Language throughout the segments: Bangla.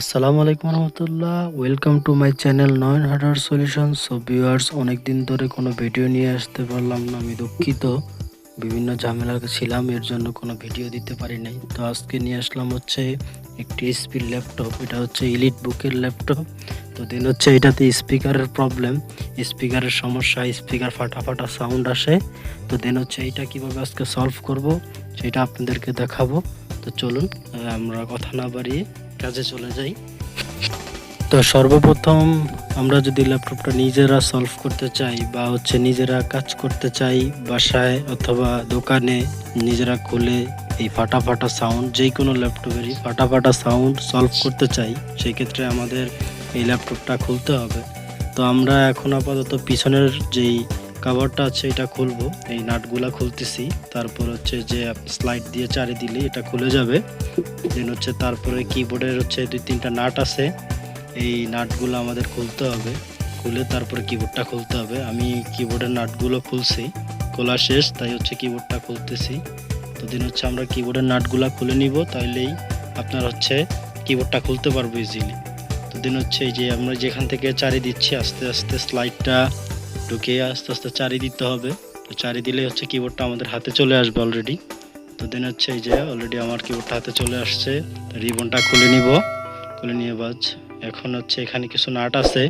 আসসালামু আলাইকুম রহমতুল্লাহ। Welcome to my channel Nayan hardware solution so viewers অনেক দিন ধরে কোনো ভিডিও নিয়ে আসতে পারলাম না। আমি দুঃখিত। বিভিন্ন ঝামেলা ছিলাম, এর জন্য কোনো ভিডিও দিতে পারি নাই। তো আজকে নিয়ে আসলাম হচ্ছে একটি স্পিড ল্যাপটপ এটা হচ্ছে ইলিট বুকের ল্যাপটপ তো দিন হচ্ছে এটাতে স্পিকারের প্রবলেম স্পিকারের সমস্যা স্পিকার ফাটা ফাটা সাউন্ড আসে। তো দেন হচ্ছে এইটা কীভাবে আজকে সলভ করব, সেটা আপনাদেরকে দেখাবো। তো চলুন আমরা কথা না বাড়িয়ে কাজে চলে যাই। তো সর্বপ্রথম আমরা যদি ল্যাপটপটা নিজেরা সলভ করতে চাই বা হচ্ছে নিজেরা কাজ করতে চাই বাসায় অথবা দোকানে, নিজেরা খুলে এই ফাটা ফাটা সাউন্ড যে কোনো ল্যাপটপেরই ফাটা ফাটা সাউন্ড সলভ করতে চাই সেই ক্ষেত্রে আমাদের এই ল্যাপটপটা খুলতে হবে। তো আমরা এখন আপাতত পিছনের যেই কাভারটা আছে, এটা খুলবো। এই নাটগুলা খুলতেছি। তারপর হচ্ছে যে স্লাইড দিয়ে চারি দিলে এটা খুলে যাবে। দেন হচ্ছে তারপরে কিবোর্ডের হচ্ছে দুই তিনটা নাট আছে। এই নাটগুলো আমাদের খুলতে হবে। খুলে তারপরে কিবোর্ডটা খুলতে হবে। আমি কিবোর্ডের নাটগুলো খুলছি। খোলা শেষ, তাই হচ্ছে কিবোর্ডটা খুলতেছি। তো দিন হচ্ছে আমরা কিবোর্ডের নাটগুলো খুলে নিব, তাইলেই আপনার হচ্ছে কিবোর্ডটা খুলতে পারব ইজিলি তো দিন হচ্ছে এই যে আমরা যেখান থেকে চারি দিচ্ছি, আস্তে আস্তে স্লাইডটা ঢুকিয়ে আস্তে আস্তে চারি দিতে হবে। তো চারি দিলে হচ্ছে কিবোর্ডটা আমাদের হাতে চলে আসবে অলরেডি তো দেন হচ্ছে এই যে অলরেডি আমার কিবোর্ডটা হাতে চলে আসছে। রিবনটা খুলে নিব। খুলে নিয়ে বাজ। এখন হচ্ছে এখানে কিছু নাট আছে।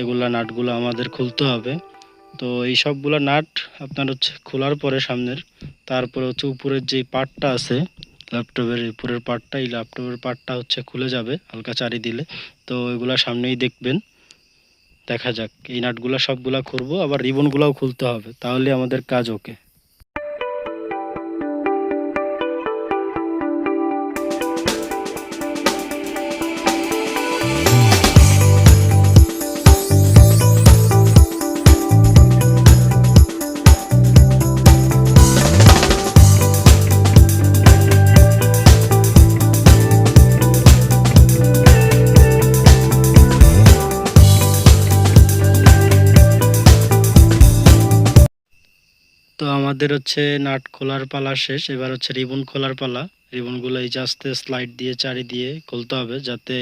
এগুলা নাটগুলো আমাদের খুলতে হবে। তো এই সবগুলো নাট আপনার হচ্ছে খোলার পরে সামনের, তারপরে হচ্ছে উপরের যে পার্টটা আছে ল্যাপটপের উপরের পার্টটা এই ল্যাপটপের পার্টটা হচ্ছে খুলে যাবে হালকা চারি দিলে। তো এগুলা সামনেই দেখবেন। দেখা যাক। এই নাটগুলো সবগুলা করব আবার রিবনগুলোও খুলতে হবে তাহলে আমাদের কাজ ওকে তো আমাদের হচ্ছে নাট খোলার পালা শেষ, এবার হচ্ছে রিবন খোলার পালা। রিবনগুলো এই যে স্লাইড দিয়ে, চারি দিয়ে খুলতে হবে যাতে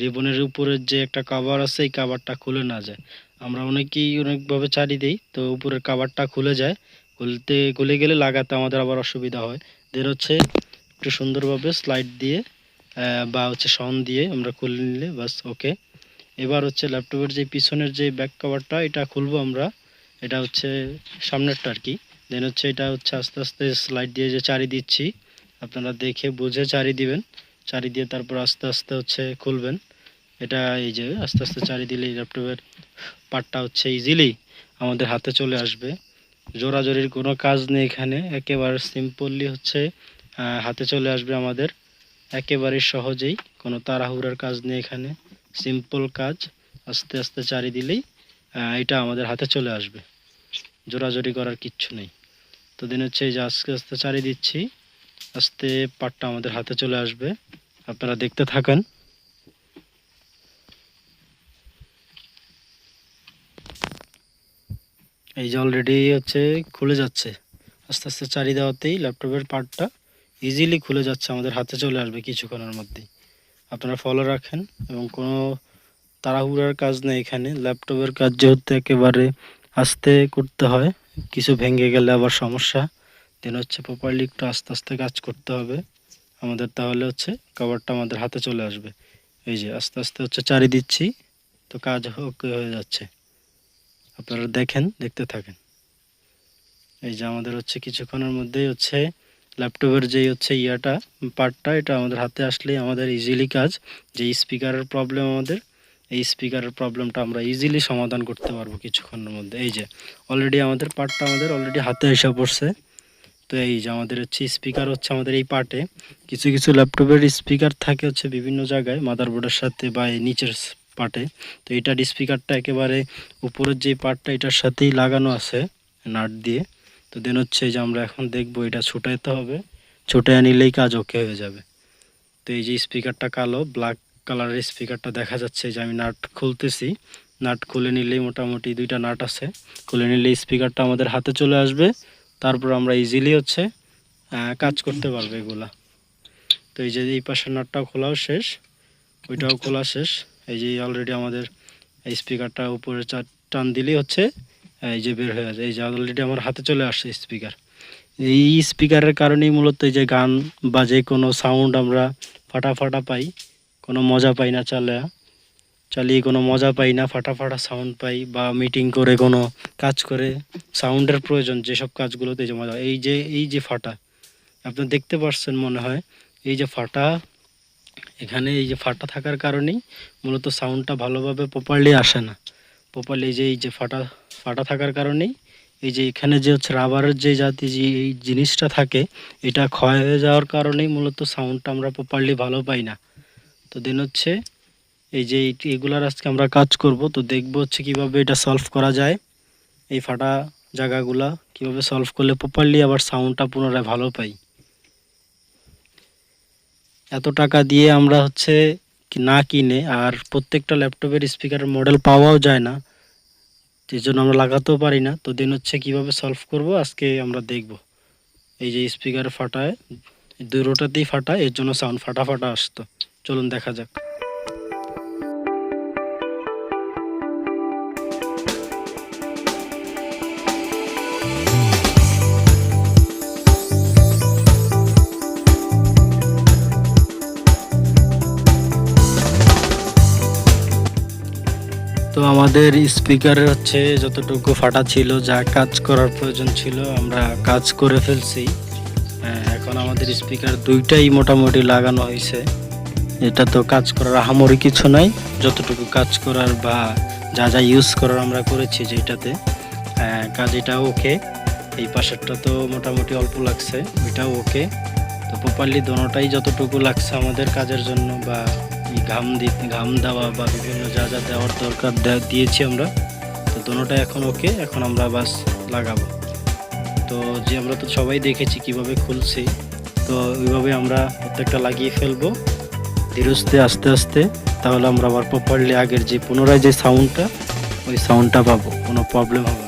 রিবনের উপরের যে একটা কাভার আছে, এই কাভারটা খুলে না যায়। আমরা অনেকেই অনেকভাবে চারি দিই, তো উপরের কাভারটা খুলে যায়। খুলতে, খুলে গেলে লাগাতে আমাদের আবার অসুবিধা হয়। দেন হচ্ছে একটু সুন্দরভাবে স্লাইড দিয়ে বা হচ্ছে সন দিয়ে আমরা খুলে নিলে বাস ওকে এবার হচ্ছে ল্যাপটপের যে পিছনের যে ব্যাক কভারটা এটা খুলবো আমরা। এটা হচ্ছে সামনেরটা আর কি। দেন হচ্ছে এটা হচ্ছে আস্তে আস্তে স্লাইড দিয়ে যে চারি দিচ্ছি, আপনারা দেখে বুঝে চারি দিবেন। চারি দিয়ে তারপর আস্তে আস্তে হচ্ছে খুলবেন। এটা এই যে আস্তে আস্তে চারি দিলে ল্যাপটপের পার্টটা হচ্ছে ইজিলি আমাদের হাতে চলে আসবে। জোরাজোরির কোনো কাজ নেই এখানে, একেবারে সিম্পললি হচ্ছে হাতে চলে আসবে আমাদের। একেবারে সহজেই, কোনো তাড়াহুড়ার কাজ নেই এখানে। সিম্পল কাজ, আস্তে আস্তে চারি দিলেই এটা আমাদের হাতে চলে আসবে। জোরাজোরি করার কিচ্ছু নেই। তো দিন হচ্ছে এই যে আস্তে আস্তে চারি দিচ্ছি, আস্তে পাটটা আমাদের হাতে চলে আসবে। আপনারা দেখতে থাকেন। এই যে অলরেডি হচ্ছে খুলে যাচ্ছে। আস্তে আস্তে চারি দেওয়াতেই ল্যাপটপের পার্টটা ইজিলি খুলে যাচ্ছে, আমাদের হাতে চলে আসবে কিছুক্ষণের মধ্যেই। আপনারা ফলো রাখেন এবং কোনো তাড়াহুড়ার কাজ নেই এখানে। ল্যাপটপের কাজ যেহেতু একেবারে আস্তে করতে হয়। কিছু ভেঙে গেলে আবার সমস্যা। দেন হচ্ছে প্রপারলি একটু আস্তে আস্তে কাজ করতে হবে। আমাদের তাহলে হচ্ছে কভারটা আমাদের হাতে চলে আসবে। এই যে আস্তে আস্তে হচ্ছে চারি দিচ্ছি, তো কাজ হয়ে যাচ্ছে। আপনারা দেখেন, দেখতে থাকেন। এই যে আমাদের হচ্ছে কিছুক্ষণের মধ্যেই হচ্ছে ল্যাপটপের যেই হচ্ছে ইয়াটা পার্টটা এটা আমাদের হাতে আসলেই আমাদের ইজিলি কাজ। যে স্পিকারের প্রবলেম আমাদের এই স্পিকারের প্রবলেমটা আমরা ইজিলি সমাধান করতে পারব কিছুক্ষণের মধ্যে। এই যে অলরেডি আমাদের পার্টটা আমাদের অলরেডি হাতে এসে পড়ছে। তো এই যে আমাদের হচ্ছে স্পিকার হচ্ছে আমাদের এই পার্টে কিছু কিছু ল্যাপটপের স্পিকার থাকে হচ্ছে বিভিন্ন জায়গায় মাদারবোর্ডের সাথে বা এই নিচের পার্টে তো এটার স্পিকারটা একেবারে উপরের যে পার্টটা এটার সাথেই লাগানো আছে নাট দিয়ে। তো দেন হচ্ছে এই যে আমরা এখন দেখব এটা ছুটাইতে হবে। ছুটাই নিলেই কাজ ওকে হয়ে যাবে। তো এই যে স্পিকারটা কালো ব্ল্যাক কালারের স্পিকারটা দেখা যাচ্ছে যে আমি নাট খুলতেছি। নাট খুলে নিলেই মোটামুটি দুইটা নাট আছে। খুলে নিলে স্পিকারটা আমাদের হাতে চলে আসবে। তারপর আমরা ইজিলি হচ্ছে কাজ করতে পারব এগুলা। তো এই যে এই পাশের নাটটাও খোলাও শেষ, ওইটাও খোলা শেষ। এই যে অলরেডি আমাদের এই স্পিকারটা উপরে টান দিলেই হচ্ছে, এই যে বের হয়ে আছে এই যে অলরেডি আমার হাতে চলে আসছে স্পিকার। এই স্পিকারের কারণেই মূলত এই যে গান বা যে কোনো সাউন্ড আমরা ফাটা ফাটা পাই কোনো মজা পাই না চালে। চালিয়ে কোনো মজা পাই না ফাটা ফাটা সাউন্ড পাই বা মিটিং করে কোনো কাজ করে। সাউন্ডের প্রয়োজন যেসব কাজগুলোতে যে মজা, এই যে এই যে ফাটা, আপনি দেখতে পাচ্ছেন মনে হয়, এই যে ফাটা, এখানে এই যে ফাটা থাকার কারণেই মূলত সাউন্ডটা ভালোভাবে প্রপারলি আসে না। প্রপারলি যে, এই যে ফাটা ফাটা থাকার কারণেই এই যে এখানে যে হচ্ছে রাবারের যে জাতি, যে এই জিনিসটা থাকে, এটা ক্ষয় হয়ে যাওয়ার কারণেই মূলত সাউন্ডটা আমরা প্রপারলি ভালো পাই না। তো দেন হচ্ছে এই যে এগুলার আজকে আমরা কাজ করব, তো দেখব হচ্ছে কীভাবে এটা সলভ করা যায়। এই ফাটা জায়গাগুলা কীভাবে সলভ করলে প্রপারলি আবার সাউন্ডটা পুনরায় ভালো পাই। এত টাকা দিয়ে আমরা হচ্ছে না কিনে আর প্রত্যেকটা ল্যাপটপের স্পিকারের মডেল পাওয়াও যায় না, এই জন্য আমরা লাগাতেও পারি না। তো দেন হচ্ছে কীভাবে সলভ করব আজকে আমরা দেখব। এই যে স্পিকার ফাটায় দুটোতেই ফাটায়, এর জন্য সাউন্ড ফাটা ফাটা আসতো। চলুন দেখা যাক। তো আমাদের স্পিকারের হচ্ছে যতটুকু ফাটা ছিল যা কাজ করার প্রয়োজন ছিল আমরা কাজ করে ফেলছি। হ্যাঁ, এখন আমাদের স্পিকার দুইটাই মোটামুটি লাগানো হয়েছে। এটা তো কাজ করার আহামরি কিছু নাই। যতটুকু কাজ করার বা যা যা ইউজ করার আমরা করেছি যেটাতে কাজ এটা ওকে এই পাশেরটা তো মোটামুটি অল্প লাগছে ওইটাও ওকে তো প্রপারলি দোনোটাই যতটুকু লাগছে আমাদের কাজের জন্য বা ঘাম দি, ঘাম দেওয়া বা বিভিন্ন যা যা দেওয়ার দরকার দিয়েছি আমরা, তো দোনোটাই এখন ওকে এখন আমরা বাস লাগাবো। তো যে আমরা তো সবাই দেখেছি কীভাবে খুলছি, তো ওইভাবে আমরা প্রত্যেকটা লাগিয়ে ফেলব। ধীরস্থে আস্তে আস্তে, তাহলে আমরা আবার প্রপারলি আগের যে পুনরায় যে সাউন্ডটা ওই সাউন্ডটা পাবো, কোনো প্রবলেম হবে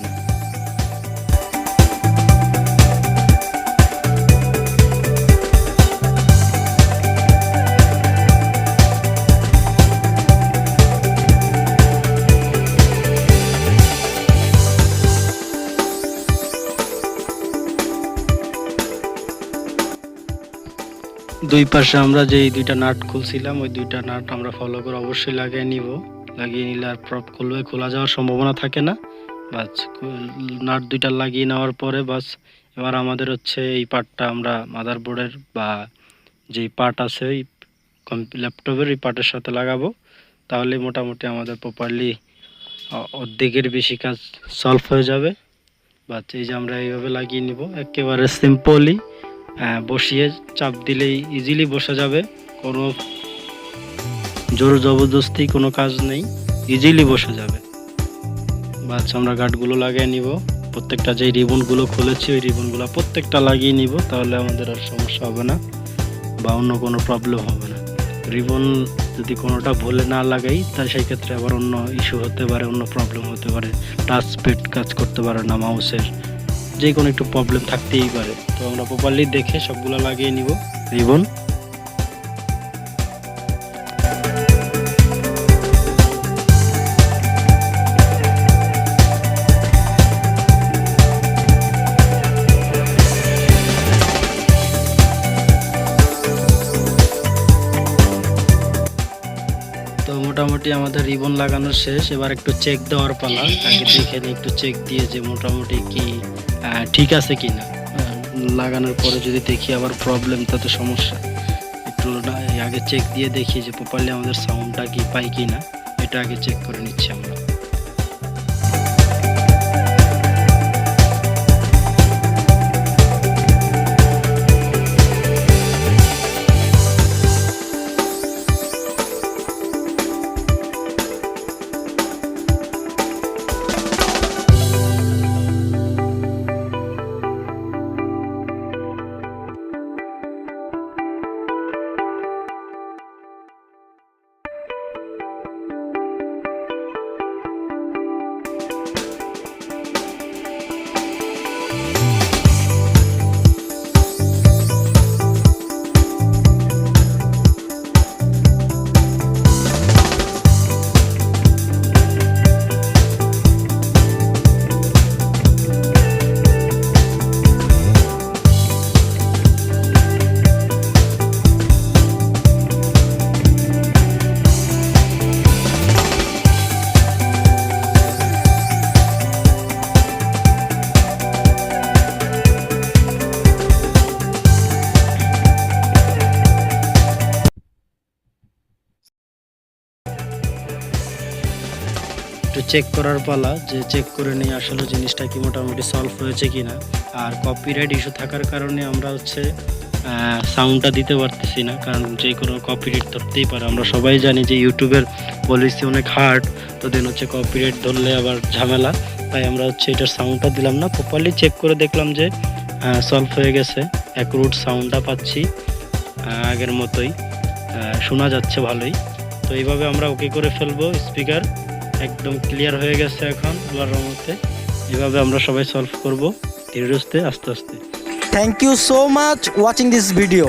দুই পাশে আমরা যে দুইটা নাট খুলছিলাম, ওই দুইটা নাট আমরা ফলো করে অবশ্যই লাগিয়ে নিব। লাগিয়ে নিলে আর প্রপ খুলবে, খোলা যাওয়ার সম্ভাবনা থাকে না। বাস, নাট দুইটা লাগিয়ে নেওয়ার পরে বাস, এবার আমাদের হচ্ছে এই পার্টটা আমরা মাদারবোর্ডের বা যেই পার্ট আছে, ওই ল্যাপটপের এই পার্টের সাথে লাগাবো। তাহলে মোটামুটি আমাদের প্রপারলি অর্ধেকের বেশি কাজ সলভ হয়ে যাবে। বাস, এই যে আমরা এইভাবে লাগিয়ে নিব। একেবারে সিম্পলি বসিয়ে চাপ দিলেই ইজিলি বসা যাবে। কোনো জোর জবরদস্তি কোনো কাজ নেই ইজিলি বসে যাবে। বাস, আমরা গার্ডগুলো লাগিয়ে নিব। প্রত্যেকটা যে রিবনগুলো খুলেছি, ওই রিবনগুলো প্রত্যেকটা লাগিয়ে নিব, তাহলে আমাদের আর সমস্যা হবে না বা অন্য কোনো প্রবলেম হবে না। রিবন যদি কোনোটা ভুলে না লাগাই, তা সেই ক্ষেত্রে আবার অন্য ইস্যু হতে পারে, অন্য প্রবলেম হতে পারে। টাচ পেট কাজ করতে পারে না মাউসের যে কোনো একটু প্রবলেম থাকতেই পারে। তো আমরা প্রপারলি দেখে সবগুলো লাগিয়ে নিব। রিবন মোটামুটি আমাদের রিবন লাগানো শেষ, এবার একটু চেক দেওয়ার পালা। আগে দেখে একটু চেক দিয়ে যে মোটামুটি কি ঠিক আছে কি না লাগানোর পরে যদি দেখি আবার প্রবলেম তা তো সমস্যা। একটু আগে চেক দিয়ে দেখি যে প্রপারলি আমাদের সাউন্ডটা কি পাই কি না এটা আগে চেক করে নিচ্ছি আমরা। চেক করার পালা যে চেক করে নিই আসলে জিনিসটা কি মোটামুটি সলভ হয়েছে কি না আর কপিরাইট ইস্যু থাকার কারণে আমরা হচ্ছে সাউন্ডটা দিতে পারতেছি না। কারণ যে কোনো কপিরাইট ধরতেই পারে। আমরা সবাই জানি যে ইউটিউবের পলিসি অনেক হার্ড তো দেন হচ্ছে কপিরাইট ধরলে আবার ঝামেলা। তাই আমরা হচ্ছে এটার সাউন্ডটা দিলাম না। প্রপারলি চেক করে দেখলাম যে সলভ হয়ে গেছে। এক রুট সাউন্ডটা পাচ্ছি আগের মতোই। শোনা যাচ্ছে ভালোই। তো এইভাবে আমরা ওকে করে ফেলব স্পিকার একদম ক্লিয়ার হয়ে গেছে এখন আল্লাহর রহমতে। এভাবে আমরা সবাই সলভ করব। ধীরে আস্তে আস্তে। Thank you so much watching this video.